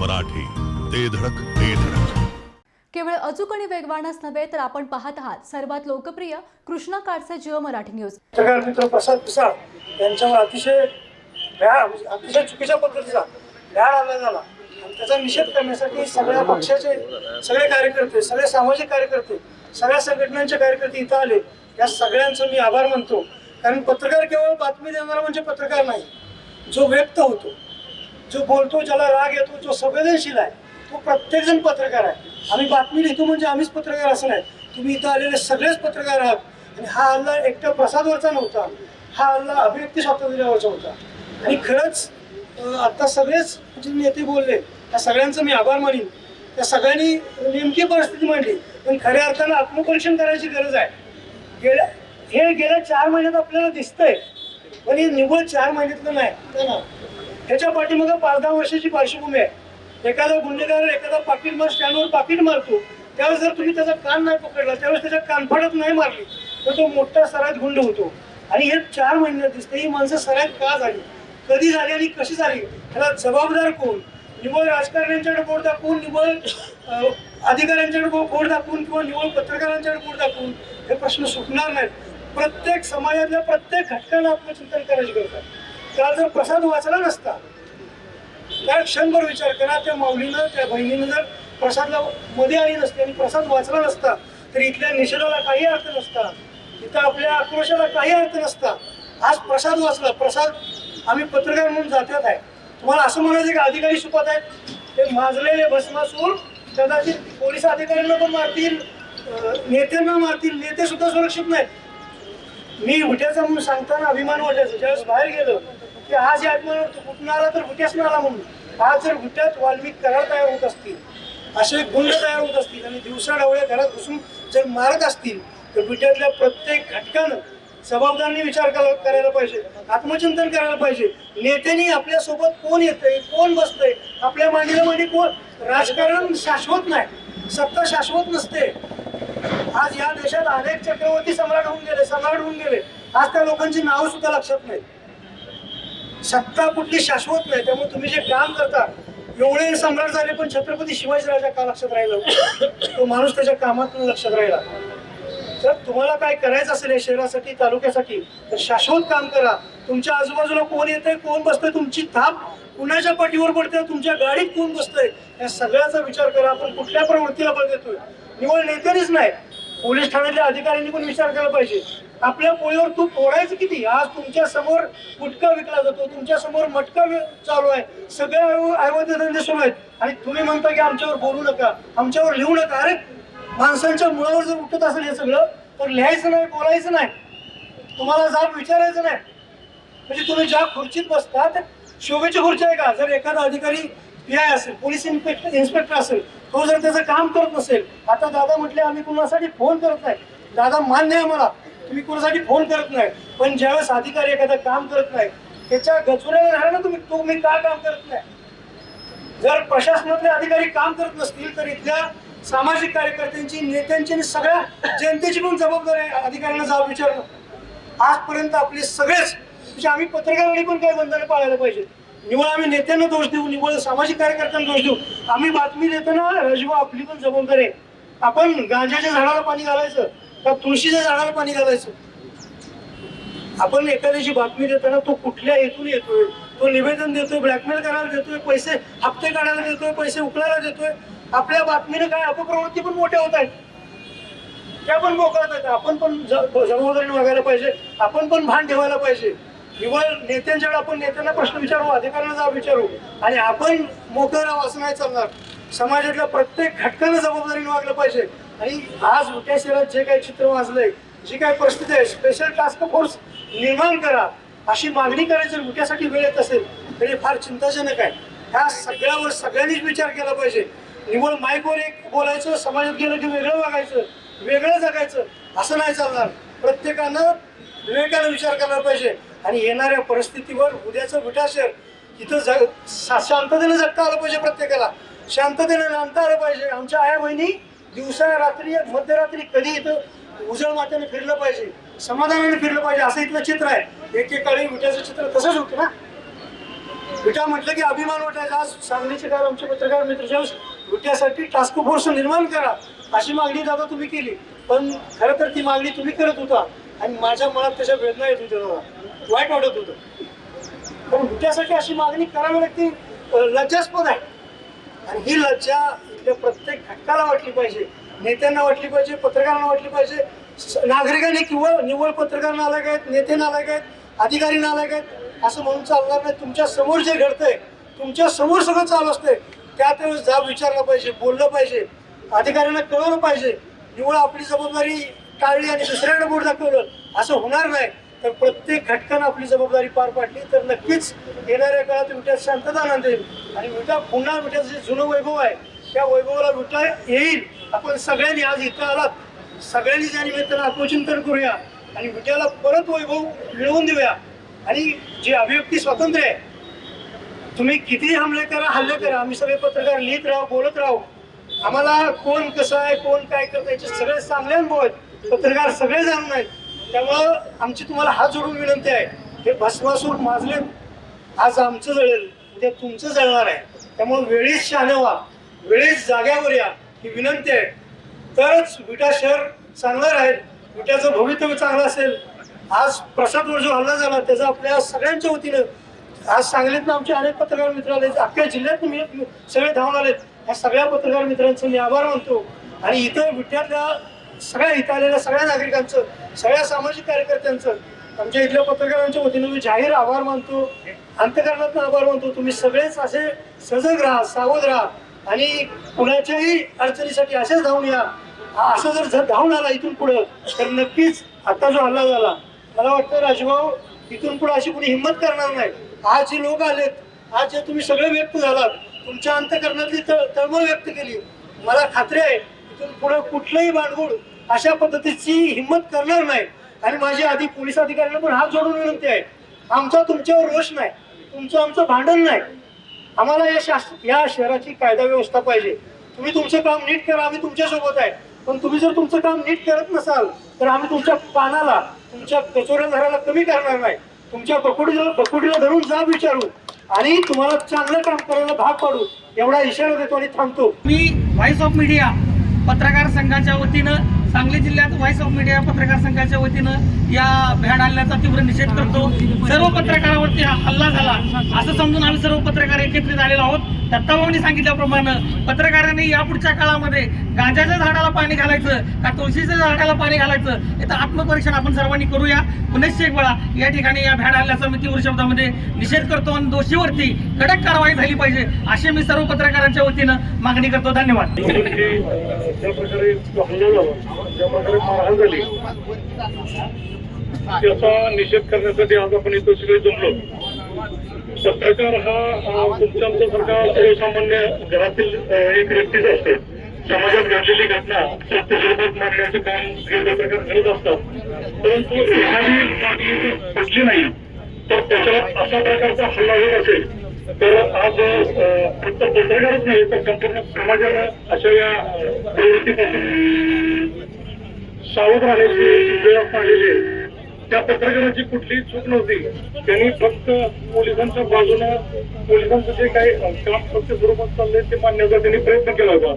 मराठी ते धडक ते धडक. केवळ अचूक आणि वेगवानच नव्हे तर आपण पाहत आहात सर्वात लोकप्रिय कृष्णा काडसे जिओ मराठी न्यूज. पत्रकार मित्र प्रसाद पिसाळ यांच्यावर अतिशय अतिशय चुकीच्या पद्धतीचा भ्याड हल्ला झाला. आणि त्याचा निषेध करण्यासाठी सगळ्या पक्षाचे सगळे कार्यकर्ते सगळे सामाजिक कार्यकर्ते सगळ्या संघटनांचे कार्यकर्ते इथं आले. या सगळ्यांचं मी आभार मानतो. कारण पत्रकार केवळ बातमी देणारा म्हणजे पत्रकार नाही जो व्यक्त होतो. जो बोलतो ज्याला राग येतो जो संवेदनशील आहे तो प्रत्येकजण पत्रकार आहे. आम्ही बातमी लिहितो म्हणजे आम्हीच पत्रकार असं नाही तुम्ही इथं आलेले सगळेच पत्रकार आहात. आणि हा हल्ला एकट्या प्रसादवरचा नव्हता. हा हल्ला अभिव्यक्ती स्वातंत्र्यावरचा होता. आणि खरंच आत्ता सगळेच जे नेते बोलले त्या सगळ्यांचं मी आभार मानीन. त्या सगळ्यांनी नेमकी परिस्थिती मांडली. पण खऱ्या अर्थानं आत्मपरीक्षण करायची गरज आहे. गेल्या हे गेल्या चार महिन्यात आपल्याला दिसतंय. पण हे निव्वळ चार महिन्यातलं नाही. त्याच्या ह्याच्या पाठीमागं पाच दहा वर्षाची पार्श्वभूमी आहे. एखादा गुन्हेगार एखादा पाकिट मार स्टँडवर पाकिट मारतो. त्यावेळेस जर तुम्ही त्याचा कान नाही पकडला त्यावेळेस त्याच्या कानफाडत नाही मारली तर तो मोठा सराईत गुंड होतो. आणि हे चार महिन्यात दिसते ही माणसं सरायत का झाली? कधी झाली आणि कशी झाली? ह्याला जबाबदार कोण? निव्वळ राजकारण्यांच्याकडे बोट दाखवून निव्वळ अधिकाऱ्यांच्याकडे बोट दाखवून किंवा निव्वळ पत्रकारांच्याकडे बोट दाखवून हे प्रश्न सुटणार नाहीत. प्रत्येक समाजातल्या प्रत्येक घटकाला आत्मचिंतन करायची गरज आहे. काल जर प्रसाद वाचला नसता त्या क्षणभर विचार करा त्या माऊलीनं त्या बहिणीनं जर प्रसादला मध्ये आली नसते आणि प्रसाद वाचला नसता तर इथल्या निषेधाला काही अर्थ नसता इथं आपल्या आक्रोशाला काही अर्थ नसता. आज प्रसाद वाचला. प्रसाद आम्ही पत्रकार म्हणून जात्यात आहे. तुम्हाला असं म्हणायचं की अधिकारी सुपात आहेत? ते माजलेले भस्मासूर कदाचित पोलीस अधिकाऱ्यांना पण मारतील नेत्यांना मारतील. नेते सुद्धा सुरक्षित नाहीत. मी उठ्याचा म्हणून सांगताना अभिमान वाटायचं. ज्यावेळेस बाहेर गेलो की आज या अभिमान वाटतो कुठून आला तर हुट्यास आला म्हणून. आज जर हुट्यात वाल्मिक करार तयार होत असतील असे गुंड तयार होत असतील आणि दिवसा डावळ्या घरात घुसून जर मारत असतील तर भुट्यातल्या प्रत्येक घटकानं जबाबदारीने विचार करायला पाहिजे आत्मचिंतन करायला पाहिजे. नेत्यांनी आपल्यासोबत कोण येतंय कोण बसतंय आपल्या मांडीला मांडी कोण राजकारण शाश्वत नाही सत्ता शाश्वत नसते. आज या देशात अनेक चक्रवर्ती सम्राट होऊन गेले सम्राट होऊन गेले. आज त्या लोकांची नाव सुद्धा लक्षात नाही सत्ता कुठली शाश्वत नाही त्यामुळे तुम्ही जे काम करता एवढे सम्राट झाले पण छत्रपती शिवाजी राजा का लक्षात राहिला? तो माणूस त्याच्या कामात लक्षात राहिला. जर तुम्हाला काय करायचं असेल या शहरासाठी तालुक्यासाठी तर शाश्वत काम करा. तुमच्या आजूबाजूला कोण येतंय कोण बसतंय तुमची थाप कुणाच्या पाठीवर पडते तुमच्या गाडीत कोण बसतंय या सगळ्याचा विचार करा. आपण कुठल्या प्रवृत्तीला बळ देतोय? निवड नेत्यानेच नाही. पोलीस ठाण्यातल्या अधिकाऱ्यांनी पण विचार केला पाहिजे. आपल्या पोळीवर तूप ओढायचं किती? आज तुमच्यासमोर गुटखा विकला जातो तुमच्यासमोर मटका चालू आहे. सगळे आयुर्वेद धंदे सुरू आहेत. आणि तुम्ही म्हणता की आमच्यावर बोलू नका आमच्यावर लिहू नका. अरे माणसांच्या मुळावर जर उठत असेल हे सगळं तर लिहायचं नाही बोलायचं नाही. तुम्हाला जाब विचारायचं नाही. म्हणजे तुम्ही ज्या खुर्चीत बसता तर शोभेची खुर्ची आहे का? जर एखादा अधिकारी पी आय असेल पोलीस इन्स्पेक्टर इन्स्पेक्टर असेल तो जर त्याचं काम करत नसेल आता दादा म्हटले आम्ही कुणासाठी फोन करत नाही? दादा मान्य आहे मला तुम्ही कुणासाठी फोन करत नाही पण ज्यावेळेस अधिकारी एखादा काम करत नाही त्याच्या गचुऱ्याला राहा ना तुम्ही तुम्ही का काम करत नाही? जर प्रशासनातले अधिकारी काम करत नसतील तर इथल्या सामाजिक कार्यकर्त्यांची नेत्यांची आणि सगळ्या जनतेची पण जबाबदारी आहे अधिकाऱ्यांना जाब विचारणं. आजपर्यंत आपले सगळेच म्हणजे आम्ही पत्रकारांनी पण काय बंधने पाळायला पाहिजे निवळ आम्ही नेत्यांना दोष देऊ निवळ सामाजिक कार्यकर्त्यांना दोष देऊ. आम्ही बातमी देताना राजू आपली पण जबाबदारी आहे. आपण गांजाच्या झाडाला पाणी घालायचं. का तुळशीच्या झाडाला पाणी घालायचं. आपण एखाद्याची बातमी देताना तो कुठल्या हेतून येतोय? तो निवेदन देतोय ब्लॅकमेल करायला देतोय पैसे हप्ते काढायला देतोय पैसे उकळायला देतोय. आपल्या बातमीने काय अपप्रवृत्ती पण मोठ्या होत आहेत. त्या पण मोकळत आहेत. आपण पण ज- जबाबदारीने वागायला पाहिजे. आपण पण भान ठेवायला पाहिजे. किंवा नेत्यांच्याकडे आपण नेत्यांना प्रश्न विचारू अधिकाऱ्यांना जाब विचारू. आणि आपण मोकळं राहू असं नाही चालणार. समाजातल्या प्रत्येक घटकानं जबाबदारीने वागलं पाहिजे. आणि आज उद्या शहरात जे काही चित्र वाचलंय जी काही परिस्थिती आहे स्पेशल टास्क फोर्स निर्माण करा अशी मागणी करायची उद्यासाठी वेळ येत असेल तरी फार चिंताजनक आहे. ह्या सगळ्यावर सगळ्यांनीच विचार केला पाहिजे. निवड माईकवर एक बोलायचं समाजात गेलं की वेगळं वागायचं वेगळं जगायचं असं नाही चालणार. प्रत्येकानं विवेकानं विचार करायला पाहिजे. आणि येणाऱ्या परिस्थितीवर उद्याचं विटाशर इथं जग शा- शांततेनं जगता आलं पाहिजे प्रत्येकाला. शांततेने नांदता आलं पाहिजे. आमच्या आया बहिणी दिवसा रात्री मध्यरात्री कधी इथं उजळ मात्याने फिरलं पाहिजे समाधानाने फिरलं पाहिजे असं इथलं चित्र आहे. एकेकाळी विट्याचं चित्र तसंच होतं ना. विटा म्हटलं की अभिमान वाटायचा. आज सांगलीचे कार आमचे पत्रकार मित्र विट्यासाठी टास्क फोर्स निर्माण करा. अशी मागणी दादा तुम्ही केली. पण खरं तर ती मागणी तुम्ही करत होता. आणि माझ्या मनात त्याच्या वेदना येत होत्या दादा. वाईट वाटत होतं. पण विट्यासाठी अशी मागणी करावी लागते. लज्जास्पद आहे. आणि ही लज्जा इथल्या प्रत्येक घटकाला वाटली पाहिजे नेत्यांना वाटली पाहिजे पत्रकारांना वाटली पाहिजे स- नागरिकांनी किंवा निव्वळ पत्रकार नालायक आहेत नेते नालायक आहेत अधिकारी नालायक आहेत असं म्हणून चालणार नाही. तुमच्यासमोर जे घडतंय तुमच्यासमोर सगळं चालू असतंय त्या त्यावेळेस जाब विचारला पाहिजे बोललं पाहिजे. अधिकाऱ्यांना कळवलं पाहिजे. निव्वळ आपली जबाबदारी टाळली आणि दुसऱ्याकडे बोट दाखवलं असं होणार नाही. तर प्रत्येक घटकानं आपली जबाबदारी पार पाडली. तर नक्कीच येणाऱ्या काळात विट्यात शांतता नांदेल आणि विटा पुन्हा विट्याचं जे जुनं वैभव आहे त्या वैभवाला विटा येईल. आपण सगळ्यांनी आज इथं आलात. सगळ्यांनी त्या निमित्तानं आत्मचिंतन करूया. आणि विट्याला परत वैभव मिळवून देऊया. आणि जे अभिव्यक्ती स्वातंत्र्य आहे तुम्ही किती हमले करा हल्ले करा आम्ही सगळे पत्रकार लिहित राहू बोलत राहू. आम्हाला कोण कसं आहे कोण काय करतं याचे सगळे चांगले अनुभव आहेत. पत्रकार सगळे जाणून आहेत. त्यामुळं आमची तुम्हाला हात जोडून विनंती आहे. हे भस्मासूर माजले आज आमचं जळेल उद्या तुमचं जळणार आहे. त्यामुळे वेळीच शहाणे व्हा वेळीच जाग्यावर या ही विनंती आहे. तरच विटा शहर चांगलं राहील विट्याचं भवितव्य चांगलं असेल. आज प्रसादवर जो हल्ला झाला त्याचा आपल्या सगळ्यांच्या वतीनं आज सांगलीतनं आमचे अनेक पत्रकार मित्र आले अख्ख्या जिल्ह्यात मी सगळे धावून आलेत. या सगळ्या पत्रकार मित्रांचं मी आभार मानतो. आणि इथं विट्यातल्या सगळ्या इथं आलेल्या सगळ्या नागरिकांचं सगळ्या सामाजिक कार्यकर्त्यांचं आमच्या इथल्या पत्रकारांच्या वतीनं मी जाहीर आभार मानतो अंतकरणात आभार मानतो. तुम्ही सगळेच असे सजग राहा सावध राहा आणि कुणाच्याही अडचणीसाठी असेच धावून या. असं जर धावून आला इथून पुढं तर नक्कीच आता जो हल्ला झाला मला वाटतं राजभाऊ इथून पुढे अशी कुणी हिंमत करणार नाही. आज जे लोक आलेत आज जे तुम्ही सगळे व्यक्त झालात तुमच्या अंतकरणातली तळमळ व्यक्त केली. मला खात्री आहे इथून पुढे कुठलंही बाणगुड अशा पद्धतीची हिंमत करणार नाही. आणि माझी आधी पोलीस अधिकाऱ्यांना पण हात जोडून विनंती आहे. आमचा तुमच्यावर रोष नाही. तुमचं आमचं भांडण नाही. आम्हाला या शास या शहराची कायदा व्यवस्था पाहिजे. तुम्ही तुमचं काम नीट करा आम्ही तुमच्यासोबत आहे. पण तुम्ही जर तुमचं काम नीट करत नसाल तर आम्ही तुमच्या पानाला तुमच्या कचोऱ्या धराला कमी करणार नाही. तुमच्या बकुडीला बकुडीला धरून जाब विचारू आणि तुम्हाला चांगलं काम करायला भाग पाडू. एवढा इशारा देतो आणि थांबतो. मी व्हॉइस ऑफ मीडिया पत्रकार संघाच्या वतीनं सांगली जिल्ह्यात व्हॉइस ऑफ मीडिया पत्रकार संघाच्या वतीनं या भ्याड हल्ल्याचा तीव्र निषेध करतो. सर्व पत्रकारावरती हा हल्ला झाला. असं समजून आम्ही सर्व पत्रकार एकत्रित आलेलो आहोत. दत्ताभाऊंनी सांगितल्याप्रमाणे पत्रकारांनी यापुढच्या काळामध्ये गांजाच्या झाडाला पाणी घालायचं का तुळशीच्या झाडाला पाणी घालायचं याचं आत्मपरीक्षण आपण सर्वांनी करूया. पुनश्च एक वेळा या ठिकाणी या भ्याड हल्ल्याचा मी तीव्र शब्दामध्ये निषेध करतो आणि दोषीवरती कडक कारवाई झाली पाहिजे अशी मी सर्व पत्रकारांच्या वतीनं मागणी करतो. धन्यवाद. ज्या प्रकारे मारहाण झाली त्याचा निषेध करण्यासाठी आज आपण इथं सगळे जमलो. पत्रकार हा अ, तुमच्या आमच्यासारखा सर्वसामान्य घरातील एक व्यक्तीच असते. समाजात घडलेली घटना सत्य स्वरूपात मांडण्याचं काम हे पत्रकार करत असतात परंतु एखादी बातमी जर पडली नाही तर त्याच्यावर अशा प्रकारचा हल्ला होत असेल तर आज फक्त पत्रकारच नाही तर संपूर्ण समाजाला अशा या प्रवृत्तीपासून सावध राहण्याची वेळ पाहिलेली आहे. त्या पत्रकाराची कुठलीही चूक नव्हती. त्यांनी फक्त पोलिसांच्या बाजूनं पोलिसांचं जे काही काम फक्त स्वरूपात चाललंय ते मांडण्याचा त्यांनी प्रयत्न केला होता.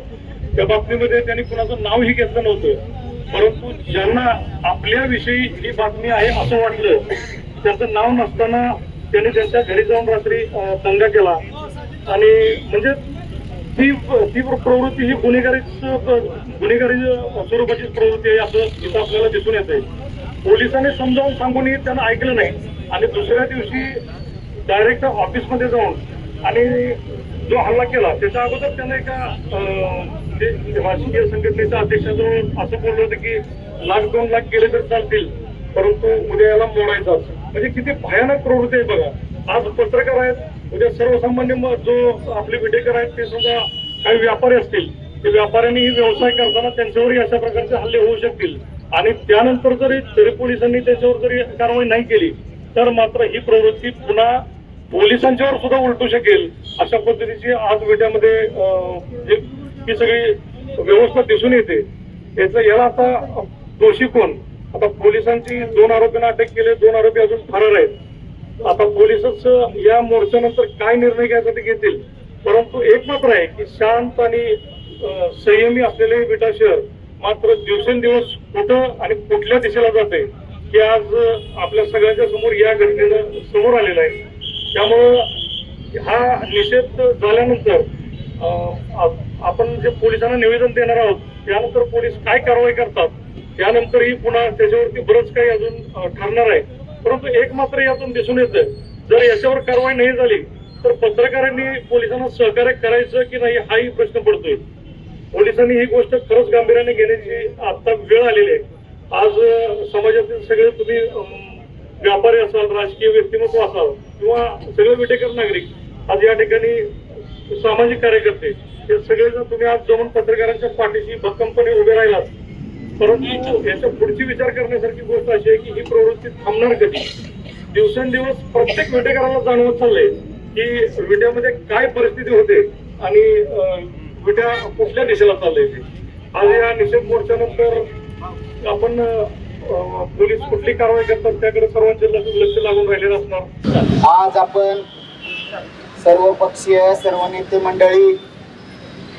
त्या बातमीमध्ये त्यांनी कुणाचं नावही घेतलं नव्हतं. परंतु ज्यांना आपल्याविषयी ही बातमी आहे असं वाटलं त्याचं नाव नसताना त्यांनी त्यांच्या घरी जाऊन रात्री दंगा केला. आणि म्हणजे ती ती प्रवृत्ती ही गुन्हेगारी गुन्हेगारी स्वरूपाचीच प्रवृत्ती आहे असं इथं आपल्याला दिसून येत आहे पोलिसांनी समजावून सांगूनही त्यांना ऐकलं नाही. आणि दुसऱ्या दिवशी डायरेक्ट ऑफिसमध्ये जाऊन आणि जो हल्ला केला त्याच्या अगोदर त्यांना एका जे राजकीय संघटनेच्या अध्यक्षाजवळ असं बोललं होतं की लाख दोन लाख गेले तर चालतील परंतु उद्या याला मोडायचा म्हणजे किती भयानक प्रवृत्ती आहे बघा. आज पत्रकार आहेत उद्या सर्वसामान्य जो आपले विटेकर आहेत ते सुद्धा काही व्यापारी असतील ते व्यापाऱ्यांनी व्यवसाय करताना त्यांच्यावरही अशा प्रकारचे हल्ले होऊ शकतील. आणि त्यानंतर जरी तरी पोलिसांनी त्याच्यावर जरी कारवाई नाही केली तर मात्र ही प्रवृत्ती पुन्हा पोलिसांच्यावर सुद्धा उलटू शकेल अशा पद्धतीची आज वेट्यामध्ये अं, ही सगळी व्यवस्था दिसून येते. याचं याला आता दोषी कोण? आता पोलिसांची दोन आरोपींना अटक केले दोन आरोपी अजून फरार आहेत. आता पोलिसच या मोर्चानंतर काय निर्णय घ्यायसाठी घेतील. परंतु एक मात्र आहे की शांत आणि संयमी असलेले विटा शहर मात्र दिवसेंदिवस कुठं आणि कुठल्या दिशेला जाते हे आज आपल्या सगळ्यांच्या समोर या घटनेनं समोर आलेलं आहे. त्यामुळं हा निषेध झाल्यानंतर आप- आपण जे पोलिसांना निवेदन देणार आहोत त्यानंतर पोलीस काय कारवाई करतात त्यानंतरही पुन्हा त्याच्यावरती बरंच काही अजून ठरणार आहे. परंतु एक मात्र यातून दिसून येतं जर याच्यावर कारवाई नाही झाली तर पत्रकारांनी पोलिसांना सहकार्य करायचं की नाही हाही प्रश्न पडतोय. पोलिसांनी ही गोष्ट खरंच गांभीर्याने घेण्याची आता वेळ आलेली आहे. आज समाजातील सगळे तुम्ही व्यापारी असाल राजकीय व्यक्तिमत्व असाल किंवा सगळे विटेकर नागरिक आज या ठिकाणी सामाजिक कार्यकर्ते हे सगळे जर तुम्ही आज जमून पत्रकारांच्या पाठीशी भक्कमपणे उभे राहिलात परंतु याच्या पुढची विचार करण्यासारखी गोष्ट अशी आहे की ही प्रवृत्ती थांबणार कधी? दिवसेंदिवस प्रत्येक विटेकराला जाणवत चाललंय की विट्यामध्ये काय परिस्थिती होते आणि विट्या कुठल्या दिशेला चाललंय ते आज या निषेध मोर्चानंतर आपण पोलीस कुठली कारवाई करतात त्याकडे सर्वांचे लक्ष लक्ष लागून राहिलेलं असणार. आज आपण सर्व पक्षीय सर्व नेते मंडळी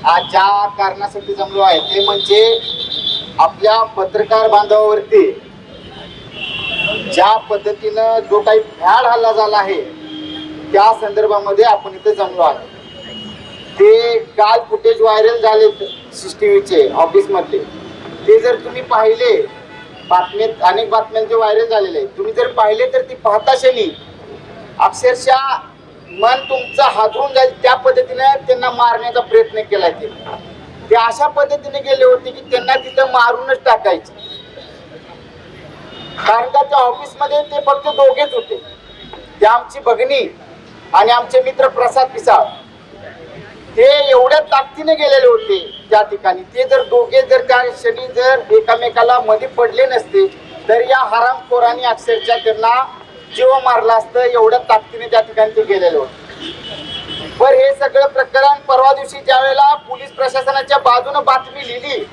आज ज्या कारणासाठी जमलो आहे ते म्हणजे आपल्या पत्रकार बांधवावरती ज्या पद्धतीनं जो काही भ्याड हल्ला झाला आहे त्या संदर्भामध्ये आपण इथे जमलो आहे ते काल फुटेज व्हायरल झाले सीसीटीव्हीचे ऑफिसमधले. ते जर तुम्ही पाहिले बातमीत अनेक बातम्यांचे व्हायरल झालेले आहे तुम्ही जर पाहिले तर ती पाहता शनी अक्षरशः मन तुमचं हादरून जाईल त्या पद्धतीने त्यांना मारण्याचा प्रयत्न केला ते. ते अशा पद्धतीने गेले होते की त्यांना तिथं मारूनच टाकायचे. कारण का त्या ऑफिसमध्ये ते फक्त दोघेच होते. ते आमची भगिनी आणि आमचे मित्र प्रसाद पिसाळ. ते एवढ्या ताकदीने गेलेले होते त्या ठिकाणी. ते जर दोघे जर त्या क्षणी जर एकामेकाला मध्ये पडले नसते तर या हरामखोरांनी अक्षरशः त्यांना जीव मारला असतं एवढ्या ताकदीने त्या ठिकाणी ते गेलेले होते. बर हे सगळं प्रकरण परवा दिवशी ज्या वेळेला पोलीस प्रशासनाच्या बाजूने बातमी लिहिली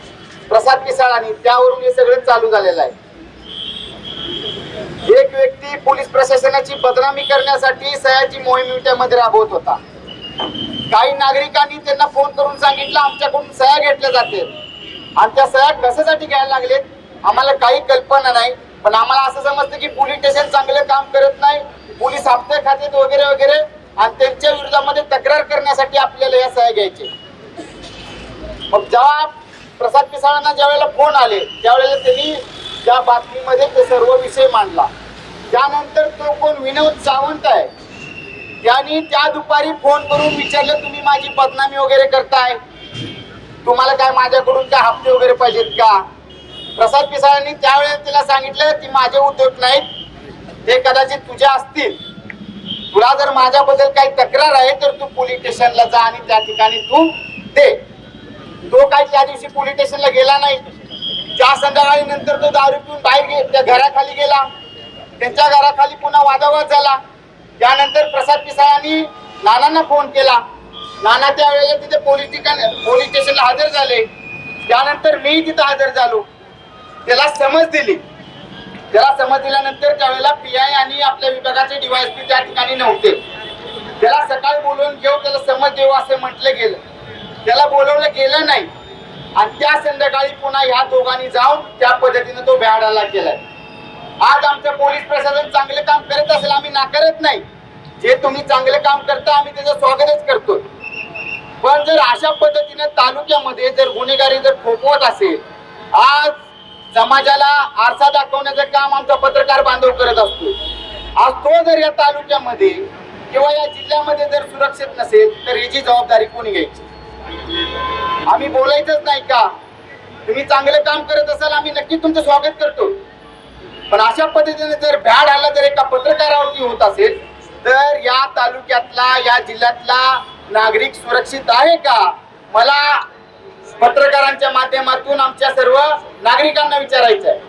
प्रसाद किसाळांनी त्यावरून हे सगळं चालू झालेलं आहे. एक व्यक्ती पोलीस प्रशासनाची बदनामी करण्यासाठी सयाजी मोहीम विट्यामध्ये राबवत होता. काही नागरिकांनी त्यांना फोन करून सांगितलं आमच्याकडून सह्या घेतल्या जाते आणि त्या सह्या कशासाठी घ्यायला लागलेत आम्हाला काही कल्पना नाही. पण आम्हाला असं समजतं की पोलीस स्टेशन चांगलं काम करत नाही. पोलीस हप्ते खात्यात वगैरे वगैरे. आणि त्यांच्या विरोधामध्ये तक्रार करण्यासाठी आपल्याला या सह्या घ्यायचे. मग ज्या प्रसाद पिसाळांना ज्या वेळेला फोन आले त्यावेळेला त्यांनी त्या बातमीमध्ये ते सर्व विषय मांडला. त्यानंतर तो कोण? विनोद सावंत आहे. त्यांनी त्या दुपारी फोन करून विचारलं तुम्ही माझी बदनामी वगैरे करताय? तुम्हाला काय माझ्याकडून काय हप्ते वगैरे पाहिजेत का? प्रसाद पिसाळांनी त्यावेळेला तिला सांगितलं की माझे उद्योग नाहीत. ते कदाचित तुझे असतील. तुला जर माझ्याबद्दल काही तक्रार आहे तर तू पोलीस स्टेशनला जा आणि त्या ठिकाणी तू दे. तो काय त्या दिवशी पोलीस स्टेशनला गेला नाही. त्या संध्याकाळी नंतर तो दारू पिऊन बाहेर त्या घराखाली गेला. त्यांच्या घराखाली पुन्हा वादावाद झाला. त्यानंतर प्रसाद पिसाळांनी नानांना फोन केला. नाना त्यावेळेला तिथे पोलीस ठिकाणी पोलीस स्टेशनला हजर झाले. त्यानंतर मी तिथं हजर झालो. त्याला समज दिली. त्याला समज दिल्यानंतर त्यावेळेला पी आय आणि आपल्या विभागाचे डीवायएसपी त्या ठिकाणी नव्हते. त्याला सकाळी बोलवून घेऊ त्याला समज देऊ असं म्हटलं गेलं. त्याला बोलवलं गेलं नाही. आणि त्या संध्याकाळी पुन्हा ह्या दोघांनी जाऊन त्या पद्धतीने तो भ्याडाला केलाय आज आमचं पोलीस प्रशासन चांगलं काम करत असेल आम्ही नाकारत नाही. जे तुम्ही चांगलं काम करता आम्ही त्याचं स्वागतच करतो पण जर अशा पद्धतीने तालुक्यामध्ये जर गुन्हेगारी जर फोपवत असेल आज समाजाला आरसा दाखवण्याचं काम आमचा पत्रकार बांधव करत असतो. आज तो जर या तालुक्यामध्ये किंवा या जिल्ह्यामध्ये जर सुरक्षित नसेल तर याची जबाबदारी कोणी घ्यायची? आम्ही बोलायचंच नाही का? तुम्ही चांगलं काम करत असाल आम्ही नक्की तुमचं स्वागत करतो. पण अशा पद्धतीने जर भ्याड आला जर एका पत्रकारावरती होत असेल तर या तालुक्यातला या जिल्ह्यातला नागरिक सुरक्षित आहे का? मला पत्रकारांच्या माध्यमातून आमच्या सर्व नागरिकांना विचारायचं आहे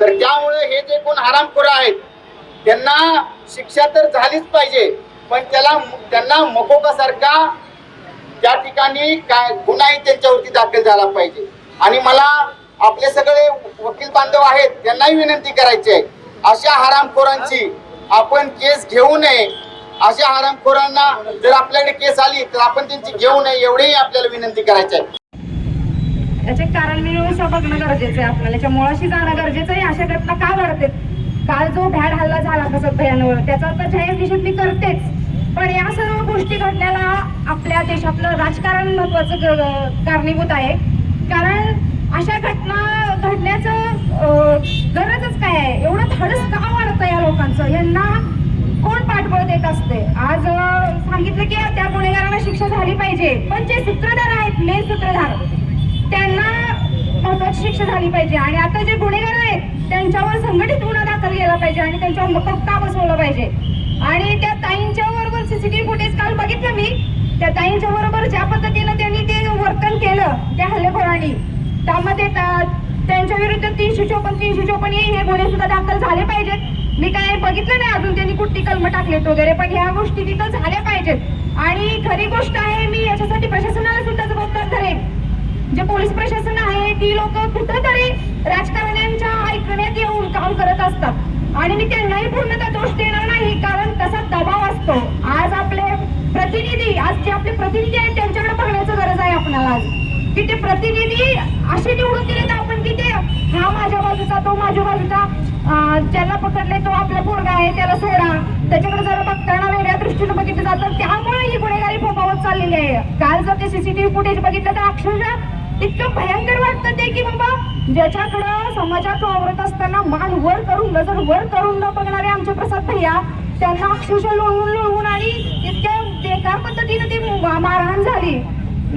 तर त्यामुळे हे जे कोण हरामखोर आहेत त्यांना शिक्षा तर झालीच पाहिजे पण त्याला त्यांना मकोकासारखा त्या ठिकाणी काय गुन्हाही त्यांच्यावरती दाखल झाला पाहिजे. आणि मला आपले सगळे वकील बांधव आहेत त्यांनाही विनंती करायची आहे अशा हरामखोरांची आपण केस घेऊ नये. अशा हरामखोरांना जर आपल्याकडे केस आली तर आपण त्यांची घेऊ नये एवढेही आपल्याला विनंती करायची आहे. याचे कारण मिळून बघणं गरजेचं आहे आपल्याला. याच्या मुळाशी जाणं गरजेचं आहे अशा घटना का घडते काल जो भ्याड हल्ला झाला तसं भयानवर त्याचा तर जाहीर निषेध मी करतेच. पण या सर्व गोष्टी घडण्याला आपल्या देशातलं राजकारण महत्वाचं ग- कारणीभूत आहे. कारण अशा घटना घडण्याचं गरजच काय आहे? एवढं धडस का वाढतं या लोकांचं? यांना कोण पाठबळ देत असते? आज सांगितलं की त्या गुन्हेगारांना शिक्षा झाली पाहिजे. पण जे सूत्रधार आहेत मेन सूत्रधार त्यांना महत्वाची शिक्षा झाली पाहिजे. आणि आता जे गुन्हेगार आहेत त्यांच्यावर संघटित गुन्हा दाखल केला पाहिजे आणि त्यांच्यावर मकक्का बसवलं पाहिजे. आणि त्या ताईंच्या बरोबर सीसीटीव्ही फुटेज काल बघितलं मी. त्या ताईंच्या बरोबर ज्या पद्धतीनं त्यांनी ते वर्तन केलं त्या हल्लेखोरांनी. त्यामध्ये त्या- त्यांच्या विरुद्ध तीनशे चोपन्न तीनशे चोपन्न हे गुन्हे सुद्धा दाखल झाले पाहिजेत. मी काय बघितलं नाही अजून त्यांनी कुठली कलम टाकलेत वगैरे पण ह्या गोष्टी तिथं झाल्या पाहिजेत. आणि खरी गोष्ट आहे मी याच्यासाठी प्रशासनाला सुद्धा जबाबदार धरेन. जे पोलीस प्रशासन आहे ती लोक कुठंतरी राजकारण्यांच्या ऐकण्यात येऊन काम करत असतात. आणि मी त्यांनाही पूर्णतः दोष देणार नाही कारण तसा दबाव असतो. आज आपले प्रतिनिधी आज जे आपले प्रतिनिधी आहेत त्यांच्याकडे बघण्याचं गरज आहे आपल्याला आज. की ते प्रतिनिधी असे निवडून दिले तर आपण की ते हा माझ्या बाजूचा तो माझ्या बाजूचा ज्याला पकडले तो आपला पोरगा आहे त्याला सोडा. त्याच्याकडे जरा बघताना वेगळ्या दृष्टीनं बघितलं जातं. त्यामुळे ही गुन्हेगारी फोपावत चाललेली आहे. काल जर ते सीसीटीव्ही फुटेज बघितलं तर अक्षरशः इतकं भयंकर वाटतं ते की बाबा ज्याच्याकडं समाजात वावरत असताना मान वर करून नजर वर करून न बघणारे आमचे प्रसाद भैया त्यांना अक्षरशः लोळवून लोळवून आणि इतक्या बेकार पद्धतीने ती मारहाण झाली.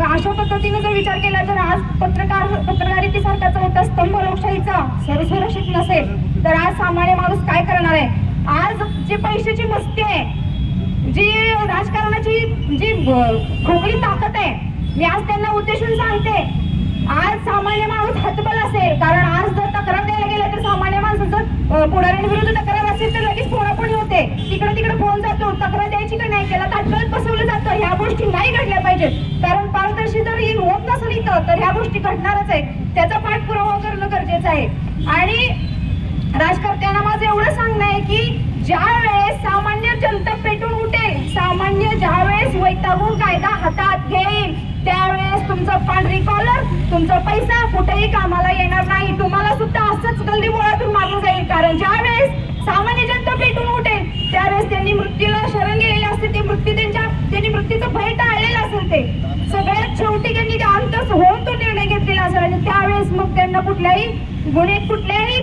अशा पद्धतीने जर विचार केला तर आज पत्रकार पत्रकारितेसारखाचा होता स्तंभ लोकशाहीचा सर्व सुरक्षित नसेल. तर आज सामान्य माणूस काय करणार आहे? आज जी पैशाची मस्ती आहे जी राजकारणाची जी ब- ताकद आहे मी आज त्यांना उद्देशून सांगते आज सामान्य माणूस हतबल असेल कारण आज जर तक्रार द्यायला गेलं तर सामान्य माणसाचं पुढाऱ्यांविरुद्ध तक्रार असेल तर लगेच फोडाफोडी होते. तिकडे तिकडे फोन जातो तक्रार द्यायची का नाही त्याला तात्काळ बसवलं जातं ह्या गोष्टी नाही घडल्या पाहिजेत. कारण पारदर्शी जर होत नसेल इथं तर ह्या गोष्टी घडणारच आहे त्याचा पाठपुरावा करणं गरजेचं आहे. आणि राजकर्त्यांना माझं एवढं सांगणं आहे की ज्या वेळेस सामान्य जनता पेटून उठेल सामान्य ज्या वेळेस वैतागून कायदा हातात घेईल त्यावेळेस तुमचं पांढरी कॉलर तुमचा पैसा कुठेही कामाला येणार नाही. तुम्हाला सुद्धा असंच गल्ली बोळातून मारलं जाईल. कारण ज्या वेळेस सामान्य जनता पेटून उठेल त्यावेळेस त्यांनी मृत्यूला शरण गेलेले असते ते मृत्यू त्यांच्या त्यांनी मृत्यूचं भय टाळलेलं असेल ते. सगळ्यात शेवटी त्यांनी ते अंतच होऊन तो निर्णय घेतलेला असेल. आणि त्यावेळेस मग त्यांना कुठल्याही गुन्हे कुठल्याही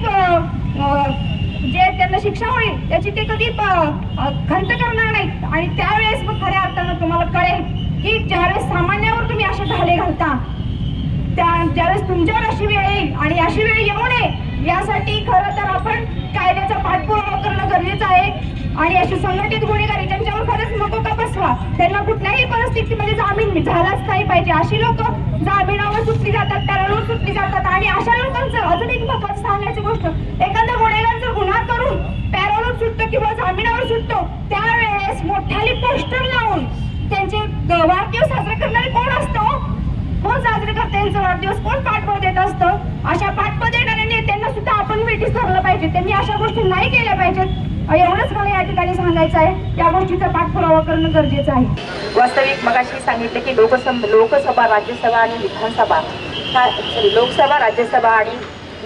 जे त्यांना शिक्षा होईल त्याची ते कधी खंत करणार नाहीत. आणि त्यावेळेस मग खऱ्या अर्थानं तुम्हाला कळेल की ज्यावेळेस सामान्यावर तुम्ही असे ढाले घालता त्या ज्यावेळेस तुमच्यावर अशी वेळ येईल आणि अशी वेळ येऊ नये यासाठी खरं तर आपण कायद्याचा पाठपुरावा करणं गरजेचं आहे. आणि अशी संघटित गुन्हेगार नको त्यांना कुठल्याही परिस्थितीमध्ये जामीन झालाच नाही पाहिजे. अशी लोक जामिनावर सुटली जातात पॅरोलवर सुटली जातात आणि अशा लोकांचं अजून एक महत्वाचं सांगण्याची गोष्ट एखादा गुन्हेगार जर गुन्हा करून पॅरोलवर सुटतो किंवा जामिनावर सुटतो त्यावेळेस मोठ्याली पोस्टर लावून त्यांचे वाढदिवस साजरे करणारे कोण असतो? कोण साजरे करते? त्यांचा वाढदिवस कोण पाठबळ देत असतं? अशा पाठबळ देणार सुद्धा ठरलं पाहिजे. त्यांनी अशा गोष्टी नाही केल्या पाहिजेत. एवढंच मला या ठिकाणी सांगायचं आहे. या गोष्टीचा पाठपुरावा करणं गरजेचं आहे. वास्तविक मगाशी सांगितले की लोकसभा लोकसभा राज्यसभा आणि विधानसभा. लोकसभा राज्यसभा आणि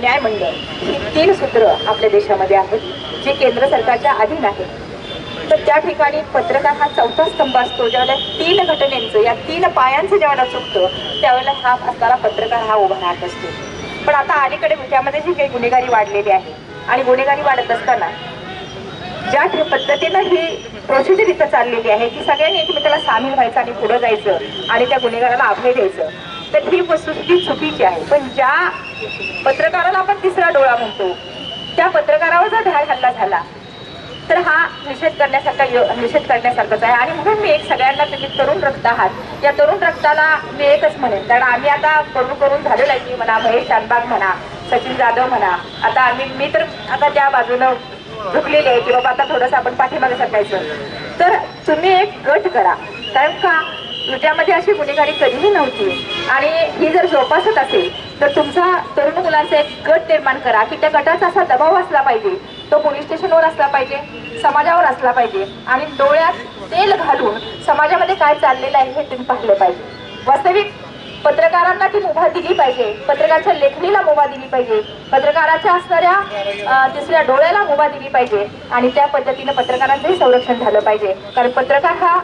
न्यायमंडळ ही तीन सूत्र आपल्या देशामध्ये आहेत जे केंद्र सरकारच्या अधीन आहेत. तर त्या ठिकाणी पत्रकार हा चौथा स्तंभ असतो ज्यावेळेला तीन घटनेचं या तीन पायांचं ज्यावेळेला चुकतं त्यावेळेला हा असणारा पत्रकार हा उभा राहत असतो. पण आता अलीकडे म्हणजे त्यामध्ये जी काही गुन्हेगारी वाढलेली आहे आणि गुन्हेगारी वाढत असताना ज्या पद्धतीनं ही प्रोसिजर इथं चाललेली आहे की सगळ्यांनी एकमेकाला सामील व्हायचं आणि पुढं जायचं आणि त्या गुन्हेगाराला अभय द्यायचं तर ही वस्तुस्थिती चुकीची आहे. पण ज्या पत्रकाराला आपण तिसरा डोळा म्हणतो त्या पत्रकारावर जर ढाल हल्ला झाला तर हा निषेध करण्यासारखा यो- निषेध करण्यासारखाच आहे. आणि म्हणून मी एक सगळ्यांना तुम्ही तरुण रक्त आहात या तरुण रक्ताला मी एकच म्हणेन. कारण आम्ही आता करून करून झालेलं आहे की म्हणा महेश शानबाग म्हणा सचिन जाधव म्हणा आता आम्ही मी तर आता त्या बाजूनं झुकलेले आहे की बाबा आता थोडंसं आपण पाठीमागे सरकायचं. तर तुम्ही एक गट करा. कारण का? त्यामध्ये अशी गुन्हेगारी कधीही नव्हती. आणि ही जर जोपासत असेल तर तुमचा तरुण मुलांचा एक गट निर्माण करा की त्या गटाचा असा दबाव असला पाहिजे. तो पोलीस स्टेशनवर असला पाहिजे समाजावर असला पाहिजे आणि डोळ्यात तेल घालून समाजामध्ये काय चाललेलं आहे हे तुम्ही पाहिलं पाहिजे. वास्तविक पत्रकारांना ती मुभा दिली पाहिजे पत्रकाराच्या लेखणीला मुभा दिली पाहिजे पत्रकाराच्या असणाऱ्या तिसऱ्या डोळ्याला मुभा दिली पाहिजे आणि त्या पद्धतीनं पत्रकारांचंही संरक्षण झालं पाहिजे. कारण पत्रकार हा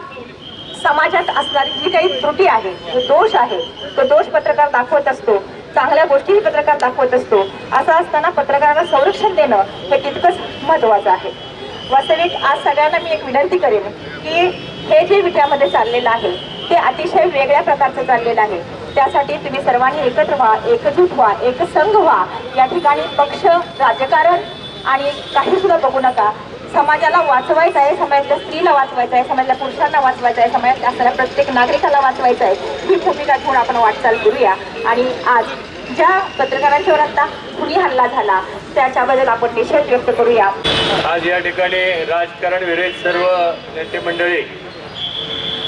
समाजात असणारी जी काही त्रुटी आहे जो दोष आहे तो दोष पत्रकार दाखवत असतो चांगल्या गोष्टीही पत्रकार दाखवत असतो. असं असताना पत्रकारांना संरक्षण देणं हे तितकंच महत्वाचं आहे. वास्तविक आज सगळ्यांना मी एक विनंती करेन की हे जे विद्यामध्ये चाललेलं आहे ते अतिशय वेगळ्या प्रकारचं चाललेलं आहे. त्यासाठी तुम्ही सर्वांनी एकत्र व्हा एकजूट व्हा एकसंघ व्हा. या ठिकाणी पक्ष राजकारण आणि काही सुद्धा बघू नका. समाजाला वाचवायचं आहे समाजातल्या स्त्रीला वाचवायचं आहे समाजातल्या पुरुषांना वाचवायचं आहे समाजात असणाऱ्या प्रत्येक नागरिकाला वाचवायचं आहे. ही भूमिका घेऊन आपण वाटचाल करूया. आणि आज ज्या पत्रकारांच्यावर आता खुली हल्ला झाला. त्याच्याबद्दल आपण निषेध व्यक्त करूया. आज या ठिकाणी राजकारण विरहित सर्व नेते मंडळी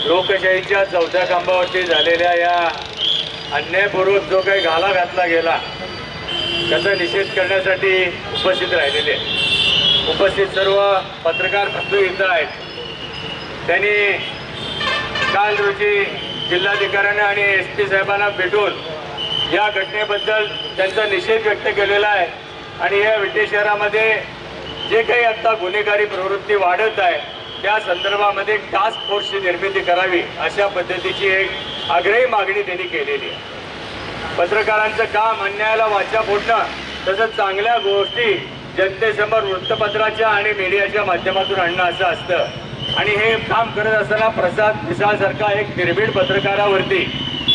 लोकशाहीच्या चौथ्या खांबावरती झालेल्या या अन्यायपूर्वक जो काही घाला घातला गेला त्याचा निषेध करण्यासाठी उपस्थित राहिलेले उपस्थित सर्व पत्रकार बंधू इथं आहेत. त्यांनी काल रोजी जिल्हाधिकाऱ्यांना आणि एस पी साहेबांना भेटून या घटनेबद्दल त्यांचा निषेध व्यक्त केलेला आहे. आणि या विटे शहरामध्ये जे काही आत्ता गुन्हेगारी प्रवृत्ती वाढत आहे त्या संदर्भामध्ये टास्क फोर्सची निर्मिती करावी अशा पद्धतीची एक आग्रही मागणी त्यांनी केलेली आहे. पत्रकारांचं काम अन्यायाला वाचा फोडणं तसंच चांगल्या गोष्टी जनतेसमोर वृत्तपत्राच्या आणि मीडियाच्या माध्यमातून आणणं असं असतं. आणि हे काम करत असताना प्रसाद मिसाळसारखा एक निर्भीड पत्रकारावरती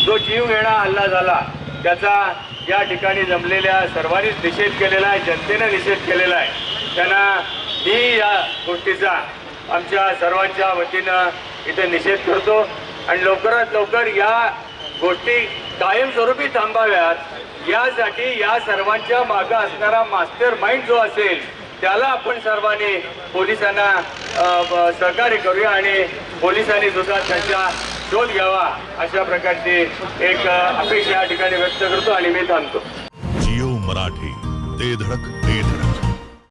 जो जीव घेणा हल्ला झाला त्याचा या ठिकाणी जमलेल्या सर्वांनीच निषेध केलेला आहे जनतेनं निषेध केलेला आहे. त्यांना मी या गोष्टीचा आमच्या सर्वांच्या वतीनं इथे निषेध करतो आणि लवकरात लवकर या गोष्टी कायमस्वरूपी थांबाव्यात. यासाठी या सर्वांच्या मागं असणारा मास्टर माइंड जो असेल त्याला आपण सर्वांनी पोलिसांना सहकार्य करूया आणि पोलिसांनी सुद्धा त्यांचा शोध घ्यावा अशा प्रकारची एक अपेक्षा या ठिकाणी व्यक्त करतो आणि मी थांबतो. जिओ मराठी ते धडक.